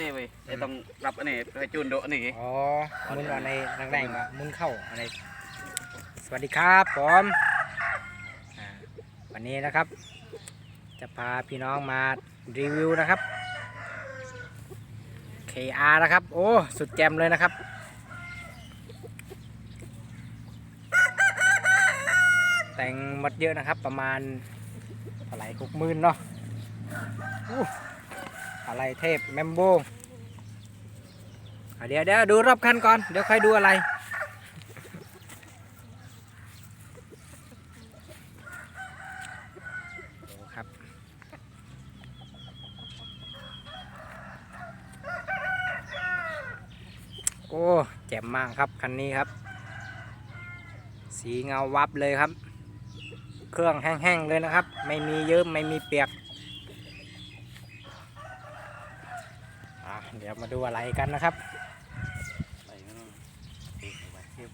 นี่เว้ยไอ้ต้องรับอันนี้ให้จูนโดะนี่อ๋อมุนว่าในแรงๆว่ามุนเข้าอะไรสวัสดีครับผมอ่าวันนี้นะครับ จะพาพี่น้องมารีวิวนะครับ KR นะครับ โอ้ สุดแจ่มเลยนะครับ แต่งหมดเยอะนะครับ ประมาณเท่าไหร่หกหมื่นเนาะอู้ อะไรเทพแมมโบเดี๋ยวเดี๋ยวดูรอบคันก่อน เดี๋ยวค่อยดูอะไร ครับ โอ้แจ่มมากครับ คันนี้ครับ สีเงาวับเลยครับ เครื่องแห้งๆเลยนะครับ ไม่มีเยิ้มไม่มีเปียกอะ เดี๋ยวมาดูอะไรกันนะครับไปงั้นเรียง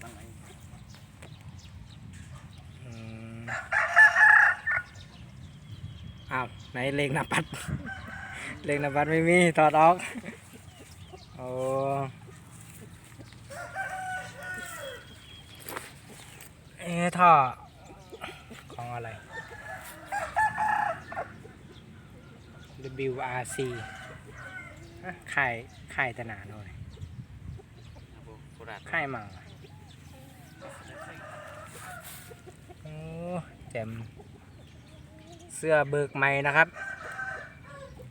ไอ้าวไหนเลงหนาปัด เลงหนาปัดไม่มีถอดออกโอ้เอ๊ะท่อของอะไร WRC ฮะค่ายค่ายตนาโน่นโคราชค่ายมังโอ้แจ่มเสื้อเบิกใหม่นะครับ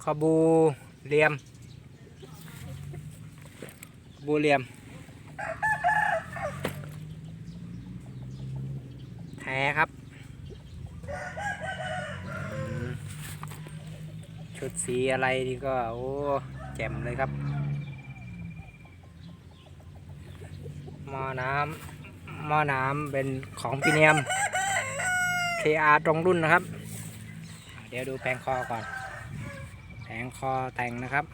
ขอบูเหลียม บูเหลียม แท้ครับอืมชุดสีอะไรนี่ก็ โอ้แจ่มเลยครับหม้อน้ำหม้อน้ำเป็นของพีเนียม KR ตรงรุ่นนะครับ เดี๋ยวดูแผงคอก่อน แผงคอแต่งนะครับ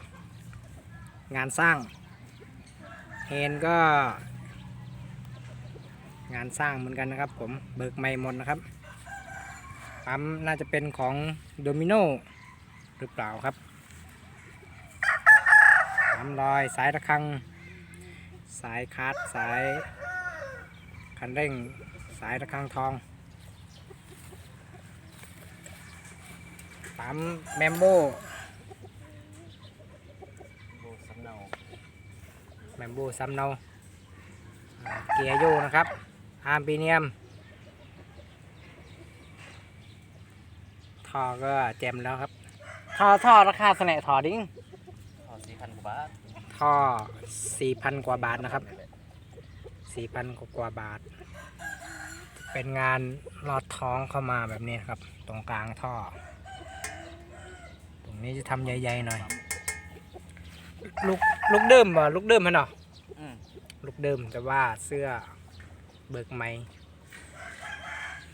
งานสร้างเฮนก็ งานสร้างเหมือนกันนะครับ ผมเบิกไม่หมดนะครับปั๊มน่าจะเป็นของโดมิโนหรือเปล่าครับ ปั๊มลอยสายระฆัง สายคาร์ดสายคันเร่งสายระฆังทองปั๊มแมมโบโบสำเนาแมมโบซัมเนาอ่าเกียร์โยนะครับอาร์มปีเนียมท่อก็แจมแล้วครับท่อท่อราคาสนท่อดิ้ง พอสี่พันกว่าบาทท่อ4,000กว่าบาทนะครับ4,000กว่ากว่าบาท เป็นงานลอดท้องเข้ามาแบบนี้ครับ ตรงกลางท่อ ตรงนี้จะทำใหญ่ๆหน่อย ลูกลูกเดิมบ่ลูกเดิมมันเหรออืมลูกเดิมแต่ว่าเสื้อเบิกไหม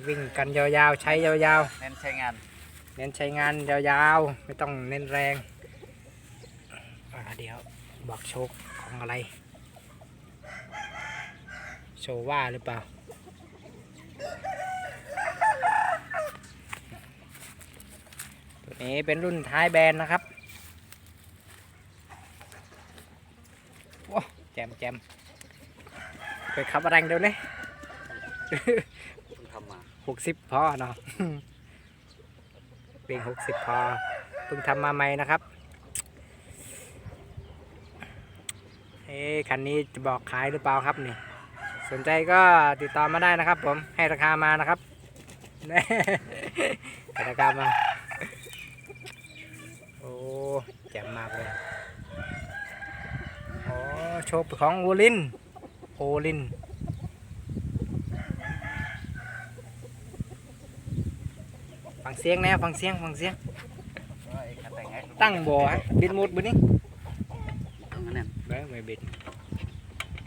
วิ่งกันยาวๆ ใช้ยาวเน้นใช้งาน ๆ เน้นใช้งานยาวๆ ไม่ต้องเน้นแรงอ่า เดี๋ยวบอกโชคของอะไร โชว์ว่าหรือเปล่า ตัวนี้เป็นรุ่นท้ายแบนนะครับว้าแจมแจมไปขับอะไรเดี๋ยวนี้เพิ่งทำมาหกสิบพอเนาะเพียงหกสิบพอเพิ่งทำมาใหม่นะครับ อ๊ะคันนี้จะบอกขายหรือเปล่าครับนี่ สนใจก็ติดต่อมาได้นะครับ ผมให้ราคามานะครับให้ราคามาโอ้แจ่มมากเลยโอ้โชว์ของโอลินโอลินฟังเสียงแน่ฟังเสียงฟังเสียงว่าไอ้คันแต่งไงตั้งบ่อฮะบิดหมดบ่นี่ตรงนั้นเนี่ยเบ้ไม่บิด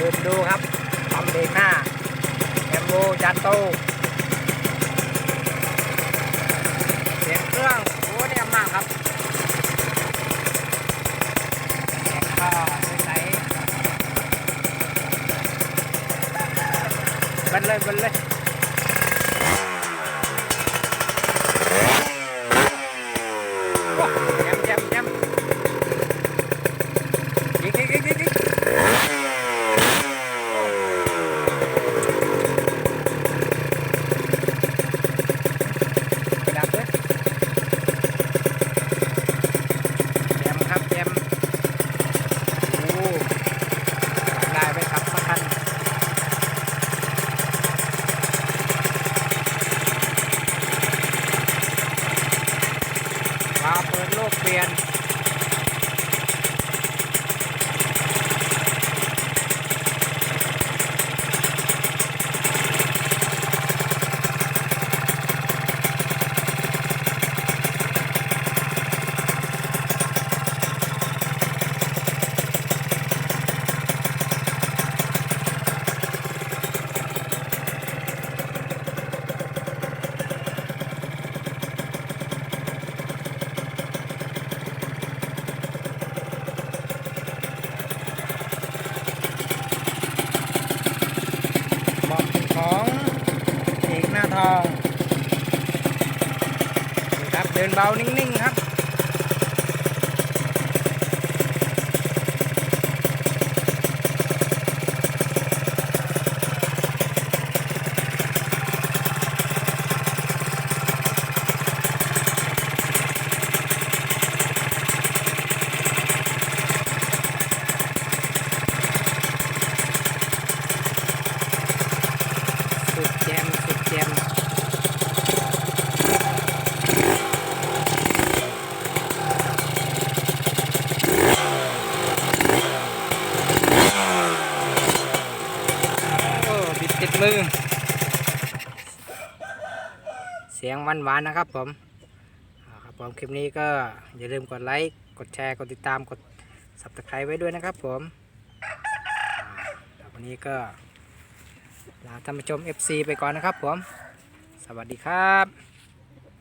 ยืนดูครับปั๊มเบรกหน้าแอมโบจันโตเสียงเครื่องโอ้เนี่ยมากครับแรงก็ใสเบันเลยเบันเลยว้าวแจมแจมแจมยิงยิงยิงยิงยิงไปดับเลย แจมครับแจมโอ้ได้ไปขับสักคันมาเปิดโลกเปลี่ยน เหมาะเป็นของเอกหน้า ทองครับเดินเบานิ่งๆครับ สุดแจมสุดแจมโอ้ มือเสียงหวานๆนะครับผมครับผมคลิปนี้ก็อย่าลืมกดไลค์กดแชร์กดติดตามกด subscribe ไว้ด้วยนะครับผมวันนี้ก็ลาท่านผู้ชม FC ไปก่อนนะครับผม สวัสดีครับ